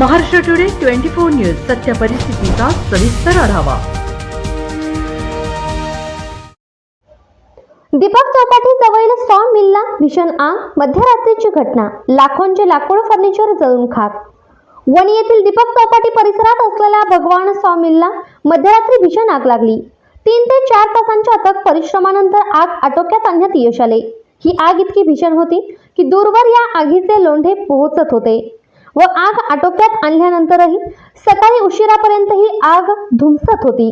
Maharashtra today twenty four news सत्य परिस्थितीचा सविस्तर आढावा. दीपक चौपाटी जवळील सॉ मिलला भीषण आग मध्यरात्रीची घटना लाखोंचे लाकूड फर्निचर जळून खाक. वणी येथील दीपक चौपाटी परिसरात असलेल्या भगवान सॉ मिलला मध्यरात्री भीषण आग लागली. तीन ते चार तासांच्या अथक परिश्रमानंतर आग आटोक्यात आणण्यात यश आले. ही आग इतकी भीषण होती की दूरवर या आगीचे लोंढे पोहोचत होते. व आग आटोक्यात आणल्यानंतरही सकाळी उशिरापर्यंत ही आग धुमसत होती.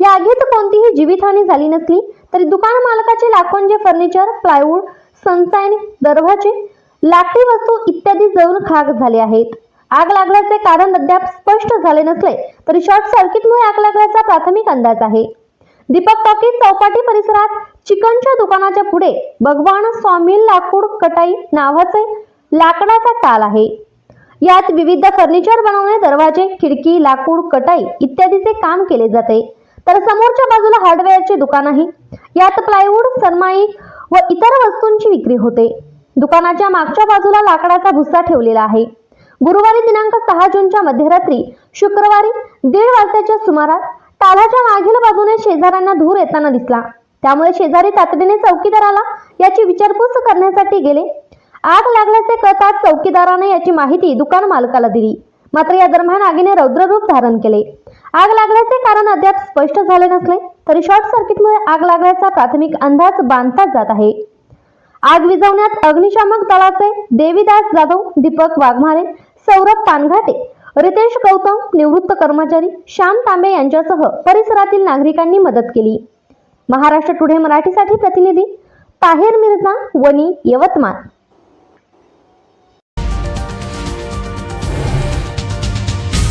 या आगीत कोणतीही जीवितहानी झाली नसली तरी दुकान मालकाचे लाखोंचे फर्निचर प्लायवूड सनसाईन दरवाजे लाकडी वस्तू इत्यादी जळून खाक झाले आहेत. आग लागल्याचे कारण अद्याप स्पष्ट झाले नसले तरी शॉर्ट सर्किटमुळे आग लागल्याचा प्राथमिक अंदाज आहे. दीपक टॉकीज चौपाटी परिसरात चिकनच्या दुकानाच्या पुढे भगवान स्वामी लाकूड कटाई नावाचे लाकडाचा टाल आहे. यात विविध फर्निचर बनवणे दरवाजे खिडकी लाकूड कटाई इत्यादीचे काम केले जाते. तर समोरच्या बाजूला हार्डवेअरचे दुकान आहे. यात प्लायवूड सनमाई व इतर वस्तूंची विक्री होते. दुकानाच्या मागच्या बाजूला लाकडाचा भुस्सा ठेवलेला आहे. गुरुवारी दिनांक सहा जूनच्या मध्यरात्री शुक्रवारी दीड वाजताच्या सुमारास तालाच्या मागील बाजूने शेजाऱ्यांना धूर येताना दिसला. त्यामुळे शेजारी तातडीने चौकीदाराला याची विचारपूस करण्यासाठी गेले. आग लागल्याचे कळताच चौकीदाराने याची माहिती दुकान मालकाला दिली. मात्र या दरम्यान आगीने रौद्ररूप धारण केले. आग लागल्याचे कारण अद्याप स्पष्ट झाले नसले तरी शॉर्ट सर्किटमुळे आग लागल्याचा प्राथमिक अंदाज बांधताच जात आहे. आग विझवण्यात अग्निशामक दलाचे देवीदास जाधव दीपक वाघमारे सौरभ पानघाटे रितेश गौतम निवृत्त कर्मचारी श्याम तांबे यांच्यासह परिसरातील नागरिकांनी मदत केली. महाराष्ट्र टुडे मराठीसाठी प्रतिनिधी ताहेर मिर्झा वनी यवतमाळ.